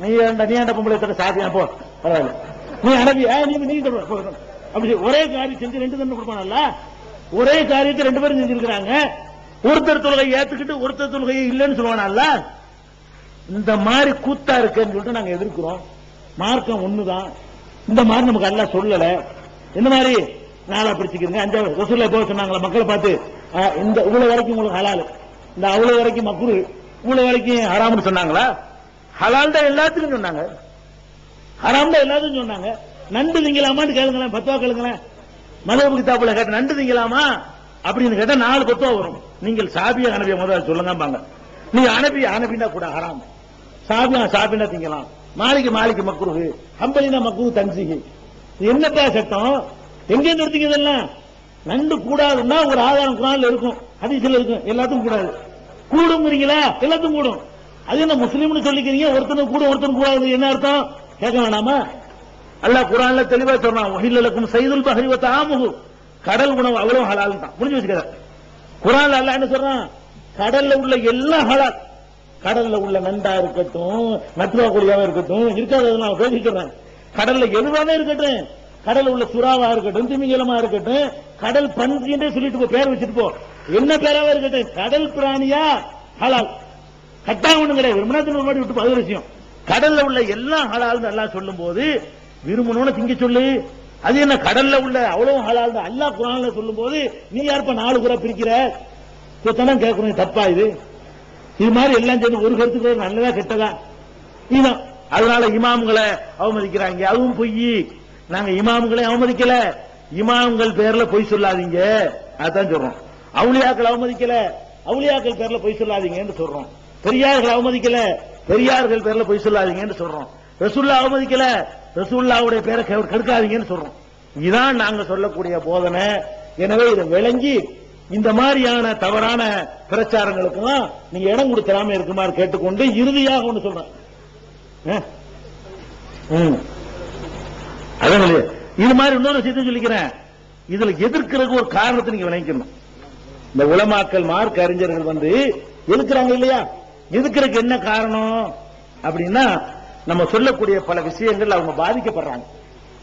நீ ஏன்டா நீ ஏன்டா பொம்பளை தர சாதியா? போ பரவாயில்ல. நீ அனபி நீ நீ அப்படி ஒரே காரியம் செஞ்சு ரெண்டு தண்ணி கொடுப்பானல்ல ஒரே காரியத்தை ரெண்டு பேரும் செஞ்சிருக்கிறாங்க. ஒருத்தர் தொழுகை ஏத்துக்கிட்டு ஒருத்தர் தொழுகையை இல்லைன்னு சொல்லுவானல்ல? இந்த மாதிரி கூத்தா இருக்குன்னு சொல்லிட்டு நாங்க எதிர்க்கிறோம். மார்க்கம் ஒண்ணுதான். இந்த மாதிரி நமக்கு அல்ல சொல்லல. இந்த மாதிரி நாளா பிரிச்சுக்கிறீங்க. அஞ்சாவது ரசூல்லா போக சொன்னாங்களா? மக்களை பார்த்து இந்த இவ்வளவு வரைக்கும் உங்களுக்கு ஹலால். இந்த அவ்வளவு வரைக்கும் மக்குரு இவ்வளவு வரைக்கும் ஹராம்னு சொன்னாங்களா? ஹலால் தான் எல்லாத்துக்கும் சொன்னாங்க. ஹராம் தான் எல்லாத்துக்கும் சொன்னாங்க. நண்டு திங்கலாமான்னு கேளுங்களேன் பத்துவா கேளுங்களேன். மதபு கிதாபுல கேட்ட நண்டு திங்கலாமா? அப்படின்னு கேட்டா நாலு பத்துவா வரும். நீங்கள் சாபியா அனுப்பிய முதல்ல சொல்லுங்க நீங்க அனுப்பி அனுப்பினா கூட ஹராம். சாபியா சாபினா திங்கலாம். மாலிக்கு மாலிக்கு மக்குருகு ஹம்பலினா மக்குரு தன்சிகி இது என்னப்பா சட்டம்? எங்க நிறுத்திங்க இதெல்லாம்? நண்டு கூடாதுன்னா ஒரு ஆதாரம் குரான்ல இருக்கும் ஹதீஸ்ல இருக்கும். எல்லாத்துக்கும் கூடாது. கூடுங்கிறீங்களா எல்லாத்துக்கும் கூடும். அது என்ன முஸ்லீம்னு சொல்லிக்கிறீங்க? ஒருத்தனுக்கு கூட ஒருத்தனுக்கு கூடாது என்ன அர்த்தம்? கேட்க வேணாமா? அல்லாஹ் குரான்ல தெளிவா சொல்றான் ஒஹில்லக்கும் சைதுல் பஹரி ஆமுகு கடல் உணவு அவ்வளவு ஹலால் தான். புரிஞ்சு வச்சுக்கிறார் குரான்ல அல்லாஹ் என்ன சொல்றான்? கடல்ல உள்ள எல்லா ஹலால் கடல்ல உள்ள நண்டா இருக்கட்டும் நட்வா கொடியாவா இருக்கட்டும் இருக்காது நான் பேசிக்கிறேன். கடல்ல எதுவாவே இருக்கட்டும் கடல் உள்ள சுறாவா இருக்கட்டும் திமிங்கலமா இருக்கட்டும் கடல் பன்றின்றே சொல்லிட்டு போ பேர் வச்சுட்டு போ. என்ன பேராவா இருக்கட்டும்? கடல் பிராணியா? ஹலால். கட்டாயம் ஒண்ணும் கிடையாது. விரும்பினா ஒரு மாதிரி விட்டு போ, அது விஷயம். கடல்ல உள்ள எல்லாம் ஹலால் நல்லா சொல்லும் போது விரும்பணும்னு திங்க சொல்லு. அது என்ன கடல்ல உள்ள அவ்வளவு ஹலால் தான். அல்லா குரான்ல சொல்லும் போது நீ யாருப்ப நாலு குறை பிரிக்கிற? இப்பதானே கேட்கணும் தப்பா இது? இது மாதிரி எல்லாம் சேர்ந்து ஒரு கருத்துக்கு நல்லதா கெட்டதா? இதுதான். அதனால இமாம்களை அவமதிக்கிறாங்க. அதுவும் பொய். நாங்க இமாம்களை அவமதிக்கல. இமாம்கள் பேர்ல பொய் சொல்லாதீங்க. அதான் சொல்றோம். அவுளியாக்கள் அவமதிக்கல. அவுளியாக்கள் பேர்ல பொய் சொல்லாதீங்கன்னு சொல்றோம். பெரியார்கள் அவமதிக்கல. பெரியார்கள் பேர்ல போய் சொல்லாதீங்கன்னு சொல்றோம். ரசூல்லா அவமதிக்கல. ரசூல்லாவுடைய பேரை கெ- கெடுக்காதீங்கன்னு சொல்றோம். இதான் நாங்க சொல்லக்கூடிய போதனை. எனவே இதை விளங்கி இந்த மாதிரியான தவறான பிரச்சாரங்களுக்கெல்லாம் நீங்க இடம் கொடுக்கலாம இருக்குமாறு கேட்டுக்கொண்டு இறுதியாக ஒண்ணு சொல்றேன். ஆ? ம். அதான் இது மாதிரி இன்னொரு விஷயத்தையும் சொல்லிக்கிறேன். இதுல எதிர்க்கிறதுக்கு ஒரு காரணத்தை நீங்க விளங்கிக்கணும். இந்த உலமாக்கல் மார்க் அறிஞர்கள் வந்து எதிர்க்கிறாங்க இல்லையா? எதுக்கிறதுக்கு என்ன காரணம்? அப்படின்னா நம்ம சொல்லக்கூடிய பல விஷயங்கள் அவங்க பாதிக்கப்படுறாங்க.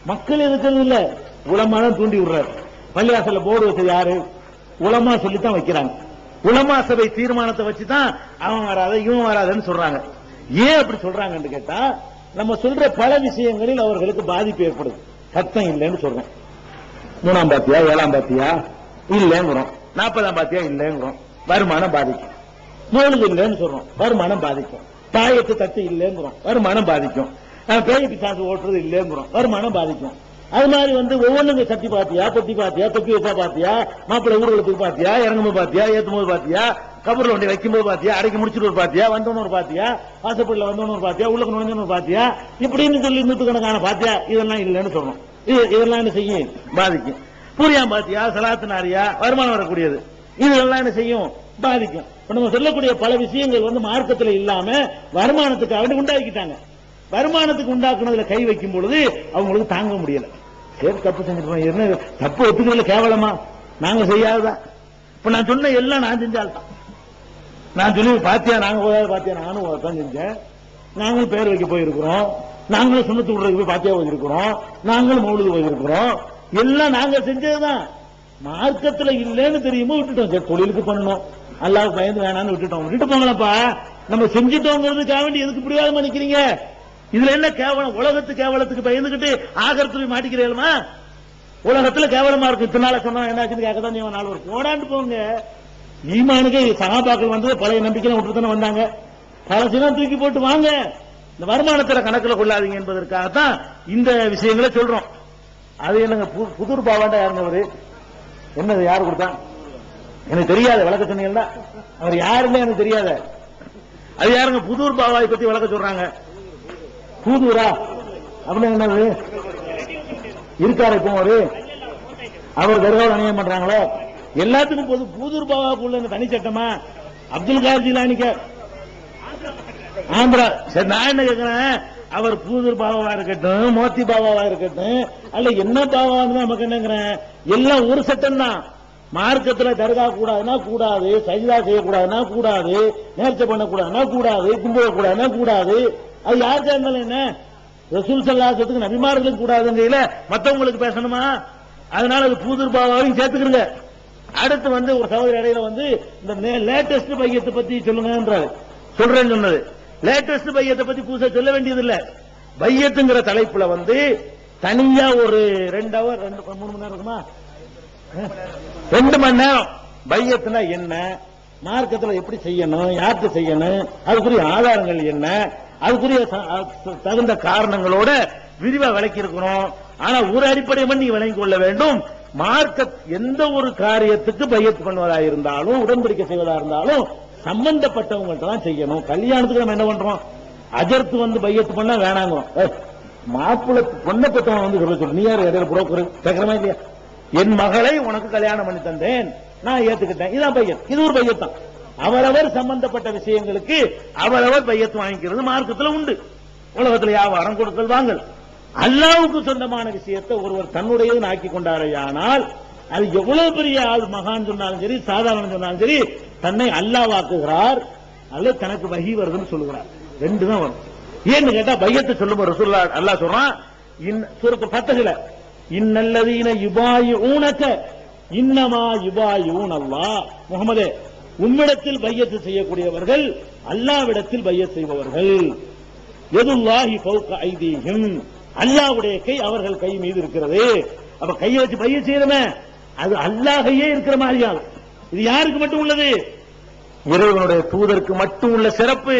மக்கள் எதுக்கிறது இல்ல உலமா தான் தூண்டி விடுறாரு. பள்ளிவாசல போர்டு வச்சது யாரு? உலமா சொல்லித்தான் வைக்கிறாங்க. உலமா சபை தீர்மானத்தை வச்சு தான் அவன் வராத இவன் வராதன்னு சொல்றாங்க. ஏன் அப்படி சொல்றாங்கன்னு கேட்டா நம்ம சொல்ற பல விஷயங்களில் அவர்களுக்கு பாதிப்பு ஏற்படுது. சத்தம் இல்லைன்னு சொல்றோம். மூணாம் பாத்தியா ஏழாம் பாத்தியா? இல்லைங்கிறோம். நாற்பதாம் பாத்தியா இல்லைங்கிறோம். வருமானம் பாதிக்கும். மூணுக்கு இல்லைன்னு சொல்றோம். வருமானம் பாதிக்கும். தாயத்து தத்து இல்லைங்கிறோம். வருமானம் பாதிக்கும். பேய் பிசாசு ஓட்டுறது இல்லைங்கிறோம். வருமானம் பாதிக்கும். அது மாதிரி வந்து ஒவ்வொன்றுங்க சட்டி பாத்தியா தொட்டி பாத்தியா தொப்பி வச்சா பாத்தியா மாப்பிள்ளை ஊர்வலத்துக்கு பாத்தியா இறங்கும்போது பாத்தியா ஏத்தும் போது பாத்தியா கபூர்ல வண்டி வைக்கும்போது பாத்தியா அடைக்கி முடிச்சுட்டு ஒரு பாத்தியா வந்தவனு ஒரு பாத்தியா வாசப்படியில் வந்தவனு ஒரு பாத்தியா உள்ளுக்கு நுழைஞ்சவனு ஒரு பாத்தியா இப்படின்னு சொல்லி நூற்றுக்கணக்கான பாத்தியா இதெல்லாம் இல்லைன்னு சொல்லணும் இது இதெல்லாம் என்ன செய்யும்? பாதிக்கும். பூரியா பாத்தியா சலாத்து நாரியா வருமானம் வரக்கூடியது. இதெல்லாம் என்ன செய்யும்? பாதிக்கும் இப்ப நம்ம சொல்லக்கூடிய பல விஷயங்கள் வந்து மார்க்கத்துல இல்லாம வருமானத்துக்காக வேண்டி உண்டாக்கிட்டாங்க. வருமானத்துக்கு உண்டாக்குனதுல கை வைக்கும் பொழுது அவங்களுக்கு தாங்க முடியல. சரி தப்பு செஞ்சிருக்கோம் என்ன தப்பு ஒத்துக்கிறதுல கேவலமா? நாங்க செய்யாததான் இப்ப நான் சொன்ன எல்லாம் நான் செஞ்சால்தான். நான் சொல்லி பாத்தியா நாங்க போயாத பாத்தியா? நானும் தான் செஞ்சேன். நாங்களும் பேர் வைக்க போயிருக்கிறோம். நாங்களும் சுண்ணத்து விடுறதுக்கு போய் பாத்தியா போயிருக்கிறோம். நாங்களும் மௌலுது போயிருக்கிறோம். எல்லாம் நாங்க செஞ்சதுதான். மார்க்கத்துல இல்லைன்னு தெரியுமோ விட்டுட்டோம். சரி தொழிலுக்கு பண்ணணும். அல்லாஹ் பயந்து வேணாம்னு விட்டுட்டோம். விட்டுட்டு போங்களப்பா நம்ம செஞ்சுட்டோங்கிறதுக்காக வேண்டி எதுக்கு பிடிவாதமா நிக்கிறீங்க? இதுல என்ன கேவலம்? உலகத்து கேவலத்துக்கு பயந்துகிட்டு ஆகரத்துல மாட்டிக்கிறீங்களா உலகத்துல கேவலமா இருக்கு இத்தனால சொன்னா என்னாச்சுன்னு கேட்க தான் நாலு வருஷம் ஓடாண்டு போங்க. ஈமானுக்கு சகாபாக்கள் வந்து பழைய நம்பிக்கையில விட்டு தானே வந்தாங்க. பழசெல்லாம் தூக்கி போட்டு வாங்க. இந்த வருமானத்துல கணக்குல கொள்ளாதீங்க என்பதற்காகத்தான் இந்த விஷயங்களை சொல்றோம். அது என்னங்க புதூர் பாவாண்டா யாருங்க அவரு? என்னது யார் கொடுத்தான் எனக்கு தெரியாத விளக்க சொன்னீங்களா அவர் யாருன்னு எனக்கு தெரியாத. அது யாருங்க? புதூர் பாபாவை பத்தி விளக்க சொல்றாங்க. புதூரா? அப்படின்னு என்னது? இருக்காரு இப்போ அவரு. அவர் தர்காவில் அநியாயம் பண்றாங்களோ எல்லாத்துக்கும் போது புதூர் பாவாக்குள்ள இந்த தனி சட்டமா? அப்துல் கார் ஜிலானிக்க. ஆந்திரா. சரி நான் என்ன கேட்கிறேன் அவர் பூதூர் பாபாவா இருக்கட்டும் மோத்தி பாபாவா இருக்கட்டும் அல்ல என்ன பாபாவா நமக்கு என்னங்கிறேன். எல்லாம் ஒரு சட்டம் தான். மார்க்கத்தில் தர்கா கூடாதுன்னா கூடாது சஜிதா செய்யக்கூடாதுன்னா கூடாது நேர்ச்சை பண்ணக்கூடாதுன்னா கூடாது கும்பிட கூடாதுன்னா கூடாது. அது யார் சேர்ந்தாலும் என்ன? ரசூல் சல்லாசத்துக்கு நபிமார்களுக்கு கூடாதுங்கையில மத்தவங்களுக்கு பேசணுமா? அதனால அது பூதர் பாபாவையும் சேர்த்துக்கிறங்க அடுத்து வந்து ஒரு சகோதரி இடையில வந்து இந்த லேட்டஸ்ட் பையத்தை பத்தி சொல்லுங்கன்றாரு. சொல்றேன்னு சொன்னது. லேட்டஸ்ட் பையத்தை பத்தி புதுசா சொல்ல வேண்டியது இல்ல பையத்துங்கிற தலைப்புல வந்து தனியா ஒரு ரெண்டு அவர் ரெண்டு மூணு மணி நேரம் இருக்குமா? ரெண்டு மணி நேரம். பையத்துனா என்ன? மார்க்கத்துல எப்படி செய்யணும்? யாருக்கு செய்யணும்? அதுக்குரிய ஆதாரங்கள் என்ன? அதுக்குரிய தகுந்த காரணங்களோட விரிவா விளக்கி இருக்கிறோம் ஆனா ஒரு அடிப்படை பண்ணி விளங்கிக் கொள்ள வேண்டும். மார்க்க எந்த ஒரு காரியத்துக்கு பையத்து பண்ணுவதா இருந்தாலும் உடன்படிக்கை செய்வதா இருந்தாலும் சம்பந்தப்பட்டவங்கள்ட்ட தான் செய்யணும். கல்யாணத்துக்கு நம்ம என்ன பண்றோம்? அஜர்த்து வந்து பையத்து பண்ணா வேணாங்கிறோம் ஏய், மாப்பிள்ளை பொண்ணை பெற்றவன் வந்து சொல்ல சொல்லு. நீ யார்? இடையில புரோக்கர் கேட்கறமா இல்லையா? என் மகளை உனக்கு கல்யாணம் பண்ணி தந்தேன். நான் ஏத்துக்கிட்டேன். இதான் பையன். இது ஒரு பையத்தான். அவரவர் சம்பந்தப்பட்ட விஷயங்களுக்கு அவரவர் பையத்து வாங்கிக்கிறது மார்க்கத்துல உண்டு. உலகத்துல வியாபாரம் கொடுத்தல் வாங்கல். அல்லாவுக்கு சொந்தமான விஷயத்தை ஒருவர் தன்னுடையது ஆக்கி கொண்டாரையானால் அது எவ்வளவு பெரிய ஆள் மகான் சொன்னாலும் சரி சாதாரண சொன்னாலும் சரி தன்னை அல்லாவாக்குகிறார் அல்லது தனக்கு வகி வருதுன்னு சொல்லுகிறார். ரெண்டு தான் வரும். ஏன்னு கேட்டா பையத்தை சொல்லும் ரசூல்லா அல்லாஹ் சொல்றான் இன் சுரத்து பத்தகுல இன்னல்லதீன யுபாயு ஊனக்க இன்னமா யுபாயூன் அல்லா முகமதே உம்மிடத்தில் பையத்து செய்யக்கூடியவர்கள் அல்லாவிடத்தில் பையத் செய்பவர்கள். எதுல்லாஹி பௌக்க ஐதீகம் அல்லாஹ்வுடைய கை அவர்கள் கை மீது இருக்கிறது. அப்ப கையை வச்சு பைய செய்யணுமே அது அல்லாஹையே இருக்கிற மாதிரியா? இது யாருக்கு மட்டும் உள்ளது? இறைவனுடைய தூதருக்கு மட்டும் உள்ள சிறப்பு.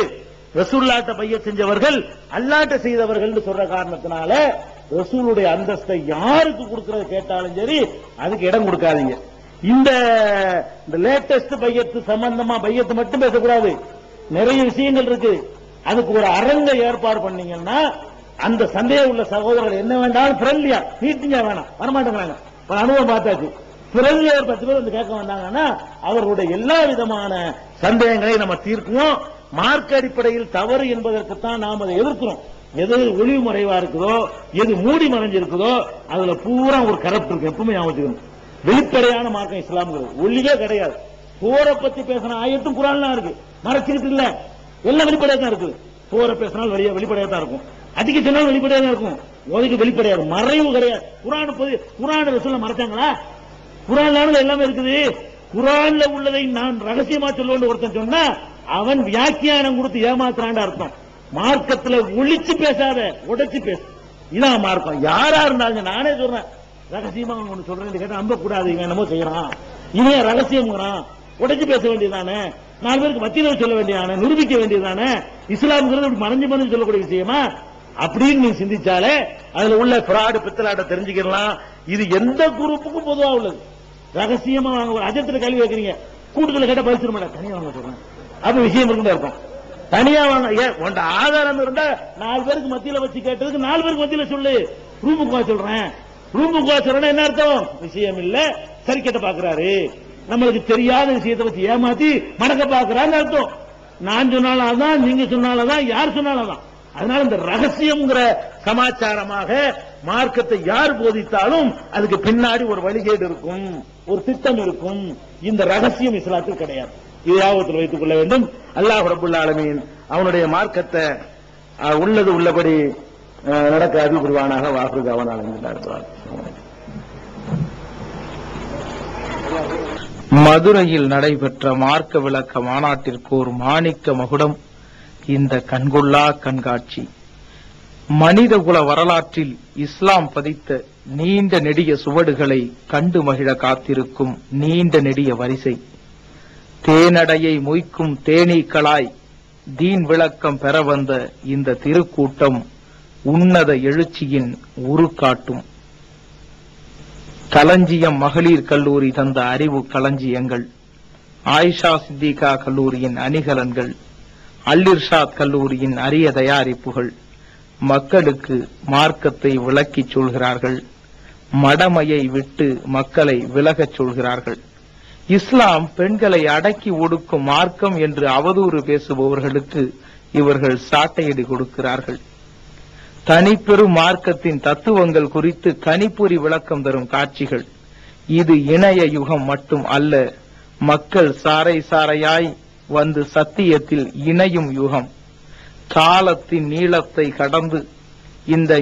ரசூல்லாட்ட பைய செஞ்சவர்கள் அல்லாட்ட செய்தவர்கள் சொல்ற காரணத்தினால ரசூலுடைய அந்தஸ்தை யாருக்கு கொடுக்கறது கேட்டாலும் சரி அதுக்கு இடம் கொடுக்காதீங்க. இந்த இந்த லேட்டஸ்ட் பையத்து சம்பந்தமா பையத்து மட்டும் பேசக்கூடாது. நிறைய விஷயங்கள் இருக்கு. அதுக்கு ஒரு அரங்க ஏற்பாடு பண்ணீங்கன்னா அந்த சந்தேகம் உள்ள சகோதரர்கள் என்ன வேண்டாலும் ஃப்ரெண்ட்லியா மீட்டிங்கா வேணாம். வரமாட்டேங்கிறாங்க. ஒரு அனுபவம் பார்த்தாச்சு. ஃப்ரெண்ட்லியா ஒரு பத்து பேர் வந்து கேட்க வந்தாங்கன்னா அவர்களுடைய எல்லா விதமான சந்தேகங்களை நம்ம தீர்க்குவோம். மார்க் அடிப்படையில் தவறு என்பதற்குத்தான் நாம் அதை எதிர்க்கிறோம். எது ஒளிவு மறைவா இருக்குதோ எது மூடி மறைஞ்சிருக்குதோ அதுல பூரா ஒரு கரப்ட் இருக்கு. எப்பவுமே ஞாபகம் வெளிப்படையான மார்க்கம் இஸ்லாம்ங்கிறது. ஒளியே கிடையாது. போரை பத்தி பேசின ஆயத்தும் குரான்லாம் இருக்கு. மறைச்சிருக்கு இல்ல. எல்லாம் வெளிப்படையா தான் இருக்குது. போரை பேசினால் வெளியே வெளிப்படையா தான் இருக்கும். அதிக சொன்னாலும் வெளிப்படையா தான் இருக்கும். உதவிக்கு வெளிப்படையா இருக்கும். மறைவு கிடையாது. குரான் பொது குரான் ரசூல மறைச்சாங்களா? குரான்ல எல்லாமே இருக்குது. குரான்ல உள்ளதை நான் ரகசியமா சொல்லுவேன் ஒருத்தன் சொன்னா அவன் வியாக்கியானம் கொடுத்து ஏமாத்துறான்னு அர்த்தம். மார்க்கத்துல ஒழிச்சு பேசாத உடைச்சு பேசு. இதான் மார்க்கம். யாரா இருந்தாலும் நானே சொல்றேன். ரகசியமா ஒண்ணு சொல்றேன் கேட்டா நம்ப கூடாது இவன் என்னமோ செய்யறான். இவன் ரகசியம்ங்கிறான் உடைச்சு பேச வேண்டியதானே நாலு பேருக்கு மத்தியில சொல்ல வேண்டியதானே? நிரூபிக்க வேண்டியதானே இஸ்லாம்ங்கிறது மறைஞ்சு மறைஞ்சு சொல்லக்கூடிய விஷயமா? அப்படின்னு நீ சிந்திச்சாலே அதுல உள்ள பிராடு பித்தலாட்ட தெரிஞ்சுக்கலாம் இது எந்த குரூப்புக்கும் பொதுவா உள்ளது. ரகசியமா வாங்க அஜத்துல கேள்வி வைக்கிறீங்க கூட்டத்தில் கேட்ட பதில் மாட்டேன் தனியாக வாங்க சொல்றேன். அது விஷயம் இருக்குன்னு இருக்கும் தனியா வாங்க. ஏன் ஆதாரம் இருந்தா நாலு பேருக்கு மத்தியில வச்சு கேட்டதுக்கு நாலு பேருக்கு மத்தியில சொல்லு. ரூமுக்கு வா சொல்றேன். ரூமுக்கு வா என்ன அர்த்தம்? விஷயம் இல்ல. சரிக்கட்ட பாக்குறாரு. நம்மளுக்கு தெரியாத விஷயத்தை வச்சு ஏமாத்தி மடக்க பாக்குறான்னு அர்த்தம். நான் சொன்னாலும் நீங்க சொன்னாலும் யார் சொன்னாலும் அதனால இந்த ரகசியம்ங்கிற சமாச்சாரமாக மார்க்கத்தை யார் போதித்தாலும் அதுக்கு பின்னாடி ஒரு வழிகேடு இருக்கும். ஒரு திட்டம் இருக்கும். இந்த ரகசியம் இஸ்லாத்தில் கிடையாது. இது ஞாபகத்தில் வைத்துக் கொள்ள வேண்டும். அல்லாஹ் ரபுல் ஆலமீன் அவனுடைய மார்க்கத்தை உள்ளது உள்ளபடி அஹ், நடக்க அதிபுரிவானாக வாக்கு கவனம் மதுரையில் நடைபெற்ற மார்க்க விளக்க மாநாட்டிற்கு ஒரு மாணிக்க மகுடம். இந்த கண்கொள்ளா கண்காட்சி. மனிதகுல வரலாற்றில் இஸ்லாம் பதித்த நீண்ட நெடிய சுவடுகளை கண்டு மகிழ காத்திருக்கும் நீண்ட நெடிய வரிசை. தேனடையை மொய்க்கும் தேனீக்களாய் தீன் விளக்கம் பெற வந்த இந்த திருக்கூட்டம் உன்னத எழுச்சியின் உருக்காட்டும். களஞ்சியம் மகளிர் கல்லூரி தந்த அறிவு களஞ்சியங்கள். ஆயிஷா சித்திகா கல்லூரியின் அணிகலன்கள். அல்லிர்ஷாத் கல்லூரியின் அரிய தயாரிப்புகள். மக்களுக்கு மார்க்கத்தை விளக்கிச் சொல்கிறார்கள். மடமையை விட்டு மக்களை விலகச் சொல்கிறார்கள். இஸ்லாம் பெண்களை அடக்கி ஒடுக்கும் மார்க்கம் என்று அவதூறு பேசுபவர்களுக்கு இவர்கள் சாட்டையடி கொடுக்கிறார்கள். தனிப்பெரும் மார்க்கத்தின் தத்துவங்கள் குறித்து கணிப்பொறி விளக்கம் தரும் காட்சிகள். இது இணைய யுகம் மட்டும் அல்ல மக்கள் சாரை சாரையாய் வந்து சத்தியத்தில் இணையும் யுகம். காலத்தின் நீளத்தை கடந்து இந்த